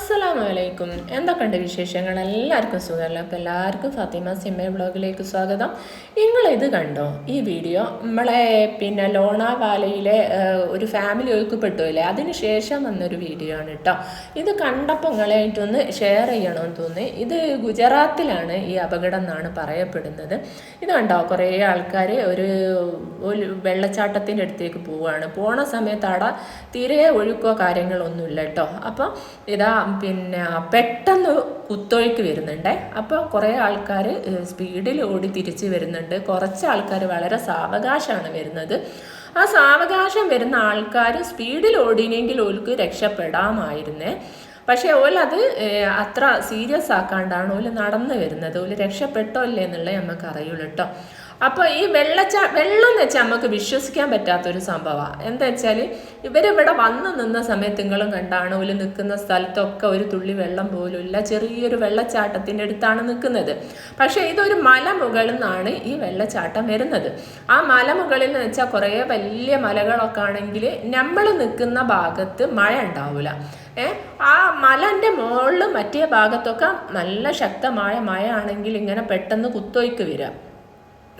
അസ്സലാമു അലൈക്കും എന്തൊക്കെയുണ്ട് വിശേഷങ്ങൾ? എല്ലാവർക്കും സുഖമല്ല? അപ്പോൾ എല്ലാവർക്കും ഫാത്തിമ സിമ്മ ബ്ലോഗിലേക്ക് സ്വാഗതം. നിങ്ങൾ ഇത് കണ്ടോ? ഈ വീഡിയോ നമ്മളെ പിന്നെ ലോണാവാലയിലെ ഒരു ഫാമിലി ഒഴുക്കപ്പെട്ടില്ലേ അതിന് ശേഷം വന്നൊരു വീഡിയോ ആണ് കേട്ടോ. ഇത് കണ്ടപ്പോൾ നിങ്ങളായിട്ടൊന്ന് ഷെയർ ചെയ്യണമെന്ന് തോന്നി. ഇത് ഗുജറാത്തിലാണ് ഈ അപകടം എന്നാണ് പറയപ്പെടുന്നത്. ഇത് കണ്ടോ? കുറേ ആൾക്കാർ ഒരു ഒരു വെള്ളച്ചാട്ടത്തിന്റെ അടുത്തേക്ക് പോവുകയാണ്. പോണ സമയത്ത് അവിടെ തീരെ ഒഴുക്കോ കാര്യങ്ങളൊന്നുമില്ല കേട്ടോ. അപ്പം ഇതാ പിന്നെ പെട്ടെന്ന് കുത്തൊഴുക്ക് വരുന്നുണ്ട്. അപ്പോൾ കുറേ ആൾക്കാർ സ്പീഡിൽ ഓടി തിരിച്ച് വരുന്നുണ്ട്. കുറച്ച് ആൾക്കാർ വളരെ സാവകാശമാണ് വരുന്നത്. ആ സാവകാശം വരുന്ന ആൾക്കാർ സ്പീഡിൽ ഓടിനെങ്കിൽ ഓൽക്ക് രക്ഷപ്പെടാമായിരുന്നേ. പക്ഷേ ഓലത് അത്ര സീരിയസ് ആക്കാണ്ടാണ് ഓൽ നടന്നു വരുന്നത്. ഓൽ രക്ഷപ്പെട്ടോ ഇല്ലേ എന്നുള്ളത് നമുക്ക് അറിയുള്ളൂ കേട്ടോ അപ്പോൾ ഈ വെള്ളച്ചാ വെള്ളം എന്ന് വെച്ചാൽ നമുക്ക് വിശ്വസിക്കാൻ പറ്റാത്തൊരു സംഭവമാണ് എന്താ വെച്ചാൽ ഇവരിവിടെ വന്ന് നിന്ന സമയത്ത് നിങ്ങളും കണ്ടാണ് ഒരു നിൽക്കുന്ന സ്ഥലത്തൊക്കെ ഒരു തുള്ളി വെള്ളം പോലും ഇല്ല. ചെറിയൊരു വെള്ളച്ചാട്ടത്തിന്റെ അടുത്താണ് നിൽക്കുന്നത്. പക്ഷേ ഇതൊരു മല മുകളിൽ നിന്നാണ് ഈ വെള്ളച്ചാട്ടം വരുന്നത്. ആ മല മുകളിൽ എന്ന് വെച്ചാൽ കുറേ വലിയ മലകളൊക്കെ ആണെങ്കിൽ നമ്മൾ നിൽക്കുന്ന ഭാഗത്ത് മഴ ഉണ്ടാവില്ല ആ മലന്റെ മുകളിൽ മറ്റേ ഭാഗത്തൊക്കെ നല്ല ശക്തമായ മഴ ആണെങ്കിൽ ഇങ്ങനെ പെട്ടെന്ന് കുത്തൊയ്ക്ക് വരിക.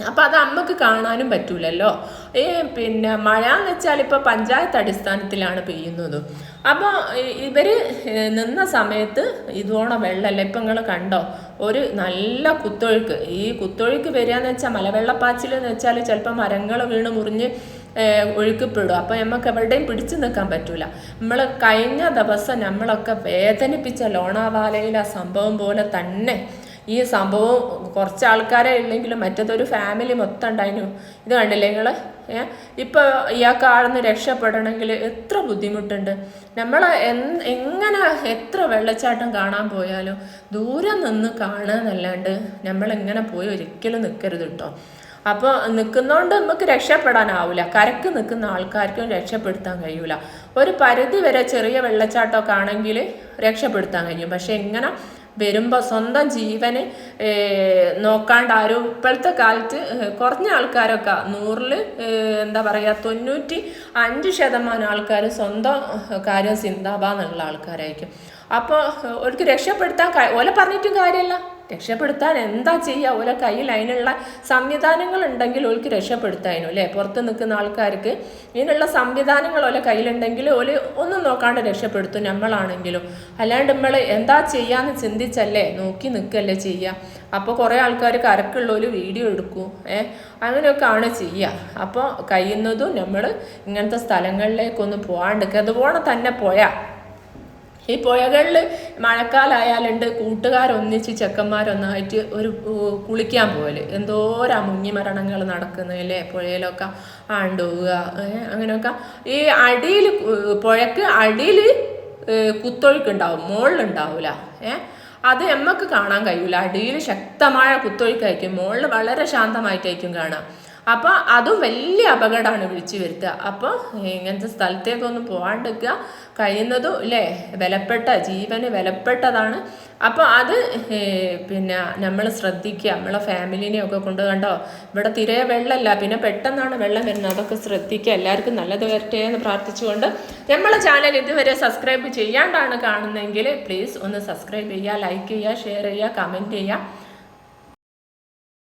അപ്പം അത് അമ്മയ്ക്ക് കാണാനും പറ്റൂലല്ലോ. ഈ പിന്നെ മഴ എന്ന് വെച്ചാൽ ഇപ്പോൾ പഞ്ചായത്ത് അടിസ്ഥാനത്തിലാണ് പെയ്യുന്നത്. അപ്പോൾ ഇവർ നിന്ന സമയത്ത് ഇതോണം വെള്ളമല്ല ഇപ്പം നിങ്ങൾ കണ്ടോ? ഒരു നല്ല കുത്തൊഴുക്ക്. ഈ കുത്തൊഴുക്ക് വരിക എന്ന് വെച്ചാൽ മലവെള്ളപ്പാച്ചിൽ എന്ന് വെച്ചാൽ ചിലപ്പോൾ മരങ്ങൾ വീണ് മുറിഞ്ഞ് ഒഴുക്കപ്പെടും. അപ്പോൾ നമുക്ക് എവിടെയും പിടിച്ചു നിൽക്കാൻ പറ്റൂല. നമ്മൾ കഴിഞ്ഞ ദിവസം നമ്മളൊക്കെ വേദനിപ്പിച്ച ലോണാവാലയിലെ ആ സംഭവം പോലെ തന്നെ ഈ സംഭവം കുറച്ച് ആൾക്കാരെ ഉള്ളെങ്കിലും മറ്റേതൊരു ഫാമിലി മൊത്തം ഉണ്ടായിരുന്നു ഇത് കണ്ടില്ലേ നിങ്ങൾ ഏ? ഇപ്പോൾ ഇയാൾക്ക് ആളെന്ന് രക്ഷപ്പെടണമെങ്കിൽ എത്ര ബുദ്ധിമുട്ടുണ്ട്. നമ്മൾ എങ്ങനെ എത്ര വെള്ളച്ചാട്ടം കാണാൻ പോയാലും ദൂരെ നിന്ന് കാണുക എന്നല്ലാണ്ട് നമ്മളിങ്ങനെ പോയി ഒരിക്കലും നിൽക്കരുത് കേട്ടോ. അപ്പോൾ നിൽക്കുന്നതുകൊണ്ട് നമുക്ക് രക്ഷപ്പെടാനാവില്ല കരക്ക് നിൽക്കുന്ന ആൾക്കാർക്കും രക്ഷപ്പെടുത്താൻ കഴിയൂല. ഒരു പരിധി വരെ ചെറിയ വെള്ളച്ചാട്ടമൊക്കെ ആണെങ്കിൽ രക്ഷപ്പെടുത്താൻ കഴിയും. പക്ഷെ ഇങ്ങനെ വരുമ്പോൾ സ്വന്തം ജീവന് നോക്കാണ്ട് ആരും ഇപ്പോഴത്തെ കാലത്ത് കുറഞ്ഞ ആൾക്കാരൊക്കെ നൂറിൽ എന്താ പറയുക തൊണ്ണൂറ്റി അഞ്ച് ശതമാനം ആൾക്കാർ സ്വന്തം കാര്യം ചിന്താഭാന്നുള്ള ആൾക്കാരായിരിക്കും. അപ്പോൾ അവർക്ക് രക്ഷപ്പെടുത്താൻ ഓലെ പറഞ്ഞിട്ടും കാര്യമല്ല. രക്ഷപ്പെടുത്താൻ എന്താ ചെയ്യുക ഓലെ കയ്യിൽ അതിനുള്ള സംവിധാനങ്ങൾ ഉണ്ടെങ്കിൽ ഓൾക്ക് രക്ഷപ്പെടുത്താനോ അല്ലേ? പുറത്ത് നിൽക്കുന്ന ആൾക്കാർക്ക് ഇതിനുള്ള സംവിധാനങ്ങൾ ഓലെ കയ്യിലുണ്ടെങ്കിൽ ഓൽ ഒന്നും നോക്കാണ്ട് രക്ഷപ്പെടുത്തും നമ്മളാണെങ്കിലും. അല്ലാണ്ട് നമ്മൾ എന്താ ചെയ്യാന്ന് ചിന്തിച്ചല്ലേ? നോക്കി നിൽക്കല്ലേ ചെയ്യുക അപ്പോൾ കുറേ ആൾക്കാർ കരക്കുള്ളവർ വീഡിയോ എടുക്കും ഏ? അങ്ങനെയൊക്കെ ആണ് ചെയ്യുക അപ്പോൾ കഴിയുന്നതും നമ്മൾ ഇങ്ങനത്തെ സ്ഥലങ്ങളിലേക്കൊന്ന് പോകാണ്ടിരിക്കുക അതുപോലെ തന്നെ പോയാൽ ഈ പുഴകളിൽ മഴക്കാലമായാലുണ്ട് കൂട്ടുകാരൊന്നിച്ച് ചെക്കന്മാരൊന്നായിട്ട് ഒരു കുളിക്കാൻ പോകൽ എന്തോരാ മുങ്ങിമരണങ്ങൾ നടക്കുന്നതല്ലേ പുഴയിലൊക്കെ ആണ്ടുപോവുക അങ്ങനെയൊക്കെ. ഈ അടിയിൽ പുഴക്ക് അടിയിൽ കുത്തൊഴുക്കുണ്ടാവും മുകളിലുണ്ടാവില്ല ഏ. അത് എമ്മക്ക് കാണാൻ കഴിയൂല. അടിയിൽ ശക്തമായ കുത്തൊഴുക്കായിരിക്കും. മുകളിൽ വളരെ ശാന്തമായിട്ടായിരിക്കും കാണാം അപ്പോൾ അതും വലിയ അപകടമാണ് വിളിച്ചു വരുത്തുക അപ്പോൾ ഇങ്ങനത്തെ സ്ഥലത്തേക്കൊന്നും പോകാണ്ടിരിക്കുക കഴിയുന്നതും ഇല്ലേ വിലപ്പെട്ട ജീവന് വിലപ്പെട്ടതാണ്. അപ്പോൾ അത് പിന്നെ നമ്മൾ ശ്രദ്ധിക്കുക നമ്മളെ ഫാമിലിനെയൊക്കെ കൊണ്ട് കണ്ടോ ഇവിടെ തിരെ വെള്ളമല്ല പിന്നെ പെട്ടെന്നാണ് വെള്ളം വരുന്നത്. അതൊക്കെ ശ്രദ്ധിക്കുക എല്ലാവർക്കും നല്ലത് വരട്ടെ എന്ന് പ്രാർത്ഥിച്ചുകൊണ്ട് നമ്മളെ ചാനൽ ഇതുവരെ സബ്സ്ക്രൈബ് ചെയ്യാണ്ടാണ് കാണുന്നതെങ്കിൽ പ്ലീസ് ഒന്ന് സബ്സ്ക്രൈബ് ചെയ്യുക ലൈക്ക് ചെയ്യുക ഷെയർ ചെയ്യുക കമന്റ് ചെയ്യുക.